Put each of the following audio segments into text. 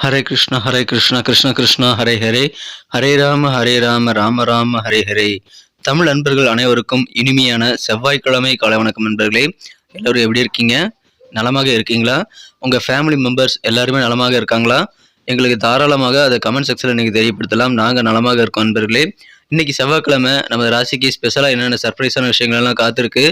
ஹரே கிருஷ்ணா ஹரே கிருஷ்ணா கிருஷ்ண கிருஷ்ணா ஹரே ஹரே. ஹரே ராம ஹரே ராம ராம ராம ஹரே ஹரே. தமிழ் அன்பர்கள் அனைவருக்கும் இனிமையான செவ்வாய்க்கிழமை காலை வணக்கம் நண்பர்களே. எல்லோரும் எப்படி இருக்கீங்க? நலமாக இருக்கீங்களா? உங்கள் ஃபேமிலி மெம்பர்ஸ் எல்லாருமே நலமாக இருக்காங்களா? எங்களுக்கு தாராளமாக அதை கமெண்ட் செக்ஷனில் நீங்கள் தெரியப்படுத்தலாம். நாங்கள் நலமாக இருக்கோம் நண்பர்களே. இன்னைக்கு செவ்வாய்க்கிழமை நம்ம ராசிக்கு ஸ்பெஷலாக என்னென்ன சர்ப்ரைஸான விஷயங்கள்லாம் காத்திருக்கு.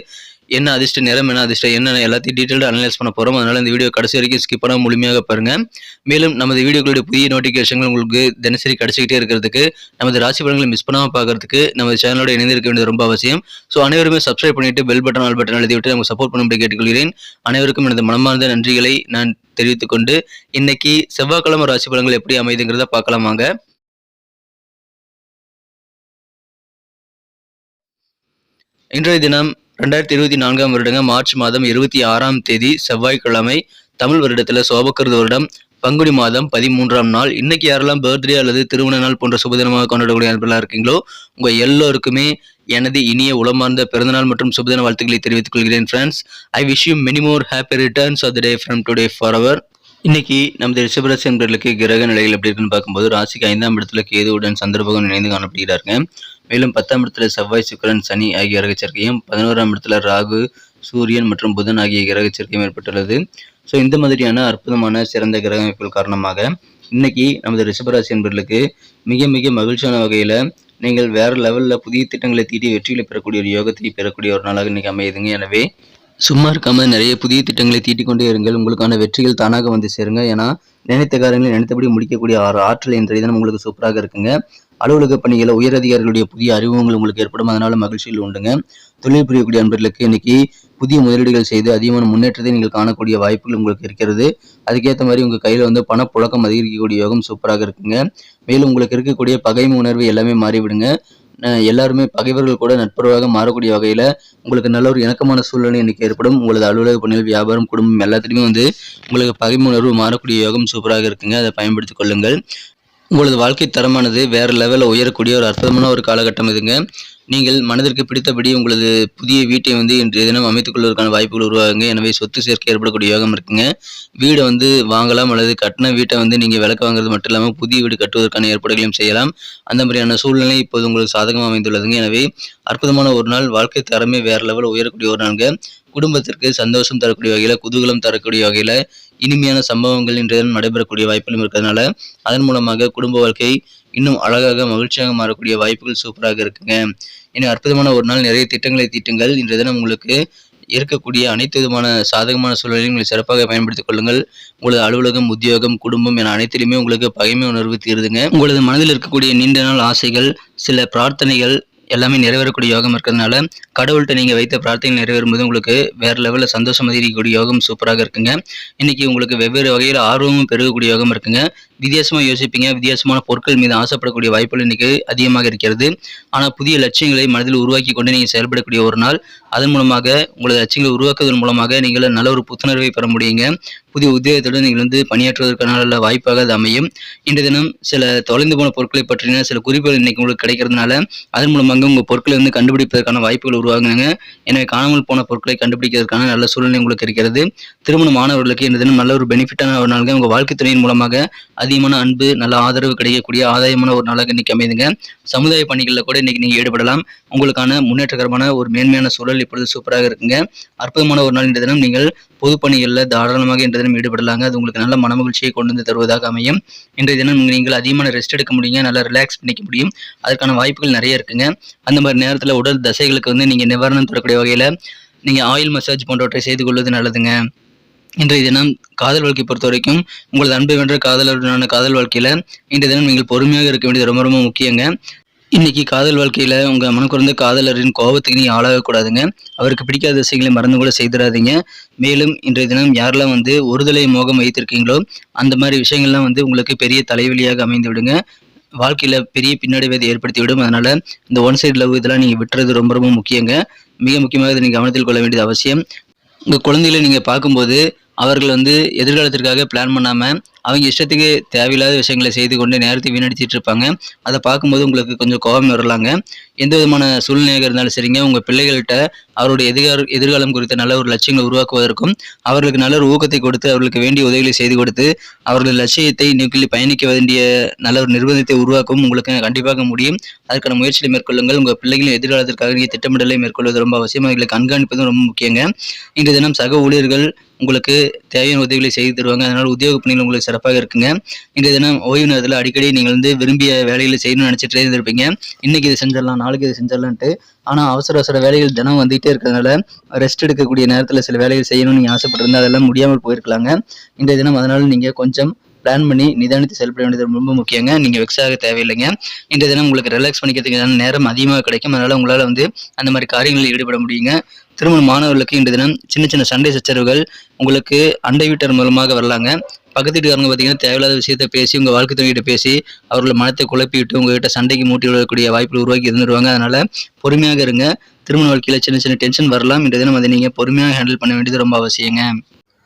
என்ன அதிர்ஷ்ட நேரம் என்ன அதிர்ஷ்டம் என்ன எல்லாத்தையும் டீட்டெயில்டாக அனலைஸ் பண்ண போகிறோம் அதனால் இந்த வீடியோ கடைசி வரைக்கும் ஸ்கிப் பண்ண முழுமையாக பாருங்கள் மேலும் நமது வீடியோக்களுடைய புதிய நோட்டிஃபிகேஷன்கள் உங்களுக்கு தினசரி கிடச்சிக்கிட்டே இருக்கிறதுக்கு நமது ராசி பலன்களை மிஸ் பண்ணாமல் பார்க்கறதுக்கு நமது சேனலோட இணைந்திருக்க வேண்டியது ரொம்ப அவசியம். ஸோ அனைவருமே சப்ஸ்கிரைப் பண்ணிவிட்டு பெல் பட்டன் ஆல் பட்டன் எழுதி விட்டு நமக்கு சப்போர்ட் பண்ணும்படி கேட்டுக்கொள்கிறேன். அனைவருக்கும் எனது மனமார்ந்த நன்றிகளை நான் தெரிவித்துக்கொண்டு இன்றைக்கி இன்னைக்கு செவ்வாய்க்கிழமை ராசி பலன்கள் எப்படி அமைதுங்கிறத பார்க்கலாமாங்க இன்றைய தினம் ரெண்டாயிரத்தி இருபத்தி நான்காம் வருடங்க மார்ச் மாதம் இருபத்தி ஆறாம் தேதி செவ்வாய்க்கிழமை தமிழ் வருடத்தில் சோபக்கிருத வருடம். பங்குனி மாதம் பதிமூன்றாம் நாள். இன்னைக்கு யாரெல்லாம் பர்த்டே அல்லது திருமண நாள் போன்ற சுபதினமாக கொண்டாடக்கூடிய நண்பர்களாக இருக்கீங்களோ உங்கள் எல்லோருக்குமே எனது இனிய உளமார்ந்த பிறந்தநாள் மற்றும் சுபதின வாழ்த்துக்களை தெரிவித்துக் கொள்கிறேன் friends I wish you many more happy returns of the day from today for our இன்னைக்கு நமது ரிஷபராசி என்பர்களுக்கு கிரக நிலைகள் எப்படி இருக்குன்னு பார்க்கும்போது ராசிக்கு ஐந்தாம் இடத்துல கேதுவுடன் சந்திரபகன் இணைந்து காணப்படுகிறாருங்க. மேலும் பத்தாம் இடத்துல செவ்வாய் சுக்கிரன் சனி ஆகிய கிரக சேர்க்கையும் பதினோராம் இடத்துல ராகு சூரியன் மற்றும் புதன் ஆகிய கிரக சேர்க்கையும் ஏற்பட்டுள்ளது. ஸோ இந்த மாதிரியான அற்புதமான சிறந்த கிரக அமைப்புகள் காரணமாக இன்னைக்கு நமது ரிஷபராசி என்பர்களுக்கு மிக மிக மகிழ்ச்சியான வகையில் நீங்கள் வேற லெவலில் புதிய திட்டங்களை தீட்டி வெற்றிகளை பெறக்கூடிய ஒரு யோகத்தை பெறக்கூடிய ஒரு நாளாக இன்னைக்கு அமையுதுங்க. எனவே சும்மா இருக்காம நிறைய புதிய திட்டங்களை தீட்டிக்கொண்டே இருங்கள். உங்களுக்கான வெற்றிகள் தானாக வந்து சேருங்க. ஏன்னா நினைத்த காரியங்களை நினைத்தபடி முடிக்கக்கூடிய ஆறு ஆற்றல் என்ற இதனம் உங்களுக்கு சூப்பராக இருக்குங்க. அலுவலக பணிகளை உயர் அதிகாரிகளுடைய புதிய அறிமுகங்கள் உங்களுக்கு ஏற்படும். அதனால மகிழ்ச்சியில் உண்டுங்க. தொழில் புரியக்கூடிய நண்பர்களுக்கு இன்னைக்கு புதிய முதலீடுகள் செய்து அதிகமான முன்னேற்றத்தை நீங்கள் காணக்கூடிய வாய்ப்புகள் உங்களுக்கு இருக்கிறது. அதுக்கேற்ற மாதிரி உங்கள் கையில் வந்து பணப்புழக்கம் அதிகரிக்கக்கூடிய யோகம் சூப்பராக இருக்குங்க. மேலும் உங்களுக்கு இருக்கக்கூடிய பகைமை உணர்வு எல்லாமே மாறிவிடுங்க. எல்லாருமே பகைவர்கள் கூட நட்புறவாக மாறக்கூடிய வகையில் உங்களுக்கு நல்ல ஒரு இணக்கமான சூழ்நிலை இன்னைக்கு ஏற்படும். உங்களது அலுவலக பணிகள் வியாபாரம் குடும்பம் எல்லாத்துலேயுமே வந்து உங்களுக்கு பகைமை உணர்வு மாறக்கூடிய யோகம் சூப்பராக இருக்குங்க. அதை பயன்படுத்திக் கொள்ளுங்கள். உங்களது வாழ்க்கை தரமானது வேறு லெவலில் உயரக்கூடிய ஒரு அற்புதமான ஒரு காலகட்டம் இதுங்க. நீங்கள் மனதிற்கு பிடித்தபடி உங்களது புதிய வீட்டை வந்து இன்றைய தினம் அமைத்துக் கொள்வதற்கான வாய்ப்புகள் உருவாகுங்க. எனவே சொத்து சேர்க்கை ஏற்படக்கூடிய யோகம் இருக்குங்க. வீடை வந்து வாங்கலாம் அல்லது கட்டின வீட்டை வந்து நீங்கள் விளக்கு வாங்குறது மட்டும் இல்லாமல் புதிய வீடு கட்டுவதற்கான ஏற்பாடுகளையும் செய்யலாம். அந்த மாதிரியான சூழ்நிலை இப்போது உங்களுக்கு சாதகமாக அமைந்துள்ளதுங்க. எனவே அற்புதமான ஒரு நாள் வாழ்க்கை தரமே வேறு லெவலில் உயரக்கூடிய ஒரு நாளுங்க. குடும்பத்திற்கு சந்தோஷம் தரக்கூடிய வகையில் குதூகலம் தரக்கூடிய வகையில் இனிமையான சம்பவங்கள் இன்றைய நடைபெறக்கூடிய வாய்ப்புகளும் இருக்கிறதுனால அதன் மூலமாக குடும்ப வாழ்க்கை இன்னும் அழகாக மகிழ்ச்சியாக மாறக்கூடிய வாய்ப்புகள் சூப்பராக இருக்குங்க. இன்னும் அற்புதமான ஒரு நாள் நிறைய திட்டங்களை தீட்டுங்கள். இன்றைய தினம் உங்களுக்கு இருக்கக்கூடிய அனைத்து விதமான சாதகமான சூழலையும் நீங்கள் சிறப்பாக பயன்படுத்திக் கொள்ளுங்கள். உங்களது அலுவலகம் உத்தியோகம் குடும்பம் என அனைத்திலுமே உங்களுக்கு பகைமை உணர்வு தீருதுங்க. உங்களது மனதில் இருக்கக்கூடிய நீண்ட நாள் ஆசைகள் சில பிரார்த்தனைகள் எல்லாமே நிறைவேறக்கூடிய யோகம் இருக்கிறதுனால கடவுள்கிட்ட நீங்கள் வைத்த பிரார்த்தனை நிறைவேறும்போது உங்களுக்கு வேற லெவலில் சந்தோஷம் அதிகரிக்கக்கூடிய யோகம் சூப்பராக இருக்குங்க. இன்னைக்கு உங்களுக்கு வெவ்வேறு வகையில் ஆர்வமும் பெருகக்கூடிய யோகம் இருக்குங்க. வித்தியாசமாக யோசிப்பீங்க. வித்தியாசமான பொருட்கள் மீது ஆசைப்படக்கூடிய வாய்ப்புகள் இன்னைக்கு அதிகமாக இருக்கிறது. ஆனால் புதிய லட்சியங்களை மனதில் உருவாக்கி கொண்டு நீங்கள் செயல்படக்கூடிய ஒரு நாள் அதன் மூலமாக உங்களது லட்சியங்களை உருவாக்குவதன் மூலமாக நீங்கள் நல்ல ஒரு புத்துணர்வை பெற முடியுங்க. புதிய உத்தியோகத்துடன் நீங்கள் வந்து பணியாற்றுவதற்கான நல்ல வாய்ப்பாக அது அமையும். இன்றைய தினம் சில தொலைந்து போன பொருட்களை பற்றின சில குறிப்புகள் இன்னைக்கு உங்களுக்கு கிடைக்கிறதுனால அதன் மூலமாக உங்கள் பொருட்களை வந்து கண்டுபிடிப்பதற்கான வாய்ப்புகள் உருவாகுங்க எனவே காணாமல் போன பொருட்களை கண்டுபிடிக்கிறதுக்கான நல்ல சூழ்நிலை உங்களுக்கு இருக்கிறது. திருமண மாணவர்களுக்கு இந்த தினம் நல்ல ஒரு பெனிஃபிட்டான ஒரு நாள் உங்கள் வாழ்க்கை துறையின் மூலமாக அதிகமான அன்பு நல்ல ஆதரவு கிடைக்கக்கூடிய ஆதாயமான ஒரு நாளாக இன்னைக்கு அமைதுங்க. சமுதாய பணிகளில் கூட இன்னைக்கு நீங்கள் ஈடுபடலாம். உங்களுக்கான முன்னேற்றகரமான ஒரு மேன்மையான சூழல் இப்பொழுது சூப்பராக இருக்குங்க. அற்புதமான ஒரு நாள் இன்றைய தினம் நீங்கள் பொது பணிகளில் தாராளமாக இன்றைய தினம் ஈடுபடலாங்க. அது உங்களுக்கு நல்ல மனமகிழ்ச்சியை கொண்டு வந்து தருவதாக அமையும். இன்றைய தினம் நீங்கள் அதிகமான ரெஸ்ட் எடுக்க முடியுங்க. நல்லா ரிலாக்ஸ் பண்ணிக்க முடியும். அதற்கான வாய்ப்புகள் நிறைய இருக்குங்க. அந்த மாதிரி நேரத்தில் உடல் தசைகளுக்கு வந்து நீங்கள் நிவாரணம் தரக்கூடிய வகையில் நீங்கள் ஆயில் மசாஜ் போன்றவற்றை செய்து கொள்வது நல்லதுங்க. இன்றைய தினம் காதல் வாழ்க்கை பொறுத்த வரைக்கும் உங்களது அன்பு வென்ற காதலருடனான காதல் வாழ்க்கையில் இன்றைய தினம் நீங்கள் பொறுமையாக இருக்க வேண்டியது ரொம்ப ரொம்ப முக்கியங்க. இன்னைக்கு காதல் வாழ்க்கையில் உங்கள் மனக்குறந்த காதலரின் கோபத்துக்கு நீங்கள் ஆளாகக்கூடாதுங்க அவருக்கு பிடிக்காத விஷயங்களை மறந்து கூட செய்திடாதீங்க. மேலும் இன்றைய தினம் யாரெல்லாம் வந்து ஒருதலை மோகம் வைத்திருக்கீங்களோ அந்த மாதிரி விஷயங்கள்லாம் வந்து உங்களுக்கு பெரிய தலைவலியாக அமைந்து விடுங்க வாழ்க்கையில் பெரிய பின்னடைவை அது ஏற்படுத்தி விடும் அதனால் இந்த ஒன் சைடு லவ் இதெல்லாம் நீங்கள் விட்டுறது ரொம்ப ரொம்ப முக்கியங்க. மிக முக்கியமாக இதை நீங்கள் கவனத்தில் கொள்ள வேண்டியது அவசியம். உங்கள் குழந்தைகளை நீங்கள் பார்க்கும்போது அவர்கள் வந்து எதிர்காலத்திற்காக பிளான் பண்ணாமல் அவங்க இஷ்டத்துக்கு தேவையில்லாத விஷயங்களை செய்து கொண்டு நேரத்தை வீணடிச்சிட்டு இருப்பாங்க. அதை பார்க்கும்போது உங்களுக்கு கொஞ்சம் கோபம் வரலாங்க. எந்த விதமான சூழ்நிலையாக இருந்தாலும் சரிங்க. உங்கள் பிள்ளைகள்கிட்ட அவருடைய எதிர்கால எதிர்காலம் குறித்த நல்ல ஒரு லட்சியங்களை உருவாக்குவதற்கும் அவர்களுக்கு நல்ல ஒரு ஊக்கத்தை கொடுத்து அவர்களுக்கு வேண்டிய உதவிகளை செய்து கொடுத்து அவர்கள் லட்சியத்தை நோக்கி பயணிக்க வேண்டிய நல்ல ஒரு நிர்பந்தத்தை உருவாக்கவும் உங்களுக்கு கண்டிப்பாக முடியும். அதற்கான முயற்சிகளை மேற்கொள்ளுங்கள். உங்கள் பிள்ளைகளின் எதிர்காலத்திற்காக நீங்கள் திட்டமிடலை மேற்கொள்வது ரொம்ப அவசியம். அவர்களை கண்காணிப்பதும் ரொம்ப முக்கியங்க. இன்றைய தினம் சக ஊழியர்கள் உங்களுக்கு தேவையான உதவிகளை செய்து தருவாங்க. அதனால் உத்தியோக பணிகள் உங்களுக்கு சிறப்பாக இருக்குங்க. இன்றைய தினம் ஓய்வு நேரத்தில் அடிக்கடி நீங்கள் வந்து விரும்பிய வேலைகளை செய்யணும்னு நினச்சிட்டே இருந்திருப்பீங்க. இன்னைக்கு இது செஞ்சிடலாம் நாளைக்கு இது செஞ்சிடலான்ட்டு. ஆனால் அவசர அவசர வேலைகள் தினம் வந்துகிட்டே இருக்கிறதுனால ரெஸ்ட் எடுக்கக்கூடிய நேரத்தில் சில வேலைகள் செய்யணும்னு நீங்கள் ஆசைப்பட்டிருந்தா அதெல்லாம் முடியாமல் போயிருக்கலாங்க. இன்றைய தினம் அதனால் நீங்கள் கொஞ்சம் பிளான் பண்ணி நிதானித்து செயல்பட வேண்டியது ரொம்ப முக்கியங்க. நீங்கள் வெக்ஸாக தேவையில்லைங்க. இன்றைய தினம் உங்களுக்கு ரிலாக்ஸ் பண்ணிக்கிறதுக்கான நேரம் அதிகமாக கிடைக்கும். அதனால் உங்களால் வந்து அந்த மாதிரி காரியங்களில் ஈடுபட முடியுங்க. திருமண மாணவர்களுக்கு இன்று தினம் சின்ன சின்ன சண்டை சச்சரவுகள் உங்களுக்கு அண்டை வீட்டர் மூலமாக வரலாங்க. பக்கத்து வீட்டுக்காரங்க பார்த்தீங்கன்னா தேவையில்லாத விஷயத்த பேசி உங்கள் வாழ்க்கை துணைகிட்ட பேசி அவர்களை மனத்தை குழப்பி விட்டு உங்ககிட்ட சண்டைக்கு மூட்டி விடக்கூடிய வாய்ப்புகள் உருவாக்கி இருந்துருவாங்க. அதனால் பொறுமையாக இருங்க. திருமண வாழ்க்கையில் சின்ன சின்ன டென்ஷன் வரலாம். இன்றைய தினம் அதை நீங்கள் பொறுமையாக ஹேண்டில் பண்ண வேண்டியது ரொம்ப அவசியங்க.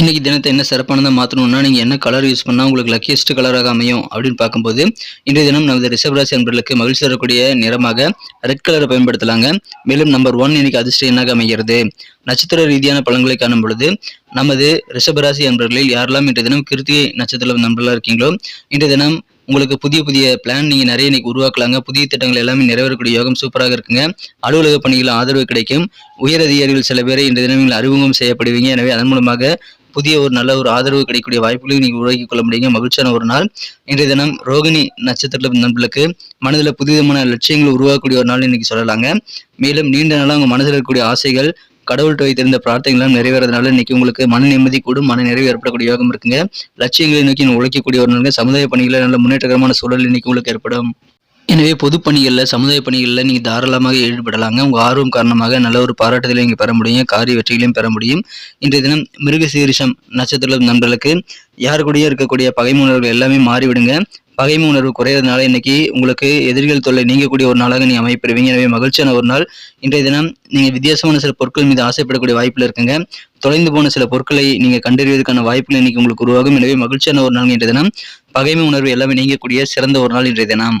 இன்றைக்கி தினத்தை என்ன சிறப்பானதாக மாற்றணும்னா நீங்கள் என்ன கலர் யூஸ் பண்ணால் உங்களுக்கு லக்கியஸ்ட் கலராக அமையும் அப்படின்னு பார்க்கும்போது இன்றைய தினம் நமது ரிஷபராசி அன்பர்களுக்கு மகிழ்ச்சி தரக்கூடிய நிறமாக ரெட் கலரை பயன்படுத்தலாங்க. மேலும் நம்பர் ஒன் இன்னைக்கு அதிர்ஷ்டம் என்னாக அமைகிறது? நட்சத்திர ரீதியான பலன்களை காணும் பொழுது நமது ரிஷபராசி அன்பர்களில் யாரெல்லாம் இன்றைய தினம் கிருத்திகை நட்சத்திர நண்பர்களாக இருக்கீங்களோ இன்றைய தினம் உங்களுக்கு புதிய புதிய பிளான் நீங்கள் நிறைய இன்னைக்கு உருவாக்கலாங்க. புதிய திட்டங்கள் எல்லாமே நிறைவேறக்கூடிய யோகம் சூப்பராக இருக்குங்க. அலுவலக பணிகளில் ஆதரவு கிடைக்கும். உயர் அதிகாரிகள் சில பேரை இன்றைய தினம் நீங்கள் அறிமுகம் செய்யப்படுவீங்க. எனவே அதன் மூலமாக புதிய ஒரு நல்ல ஒரு ஆதரவு கிடைக்கக்கூடிய வாய்ப்புகளையும் நீங்கள் உருவாக்கி கொள்ள முடியுங்க. மகிழ்ச்சியான ஒரு நாள். இன்றைய தினம் ரோகிணி நட்சத்திரத்தில் நண்பர்களுக்கு மனதில் புதுவிதமான லட்சியங்களை உருவாக்கக்கூடிய ஒரு நாள் இன்னைக்கு சொல்லலாங்க. மேலும் நீண்ட நாளாக உங்கள் மனதில் இருக்கக்கூடிய ஆசைகள் கடவுள்கிட்ட வைத்திருந்த பிரார்த்தனைகளும் நிறைவேறதுனால இன்னைக்கு உங்களுக்கு மன நிம்மதி கூடும் மன நிறைவு ஏற்படக்கூடிய யோகம் இருக்குங்க. லட்சியங்களை நோக்கி உழைக்கக்கூடிய ஒரு நாள் சமுதாய பணிகளில் நல்ல முன்னேற்றகரமான சூழல் இன்னைக்கு உங்களுக்கு ஏற்படும். எனவே பொதுப்பணிகளில் சமுதாய பணிகளில் நீங்கள் தாராளமாக ஈடுபடலாங்க. உங்கள் ஆர்வம் காரணமாக நல்ல ஒரு பாராட்டுதலையும் நீங்கள் பெற முடியும் காரிய வெற்றிகளையும் பெற முடியும். இன்றைய தினம் மிருக சீரிஷம் நட்சத்திர நண்பர்களுக்கு யார் கூடயே இருக்கக்கூடிய பகைமுணர்வுகள் எல்லாமே மாறிவிடுங்க. பகைமை உணர்வு குறையிறதுனால இன்னைக்கு உங்களுக்கு எதிரிகள் தொல்லை நீங்கக்கூடிய ஒரு நாளாக நீங்கள் அமைப்பெறுவீங்க எனவே மகிழ்ச்சியான ஒரு நாள். இன்றைய தினம் நீங்கள் வித்தியாசமான சில பொருட்கள் மீது ஆசைப்படக்கூடிய வாய்ப்பில் இருக்குங்க. தொலைந்து போன சில பொருட்களை நீங்கள் கண்டறிவதற்கான வாய்ப்புகள் இன்னைக்கு உங்களுக்கு உருவாகும். எனவே மகிழ்ச்சியான ஒரு நாள் இன்றைய தினம். பகைமை உணர்வு எல்லாமே நீங்கக்கூடிய சிறந்த ஒரு நாள் இன்றைய தினம்.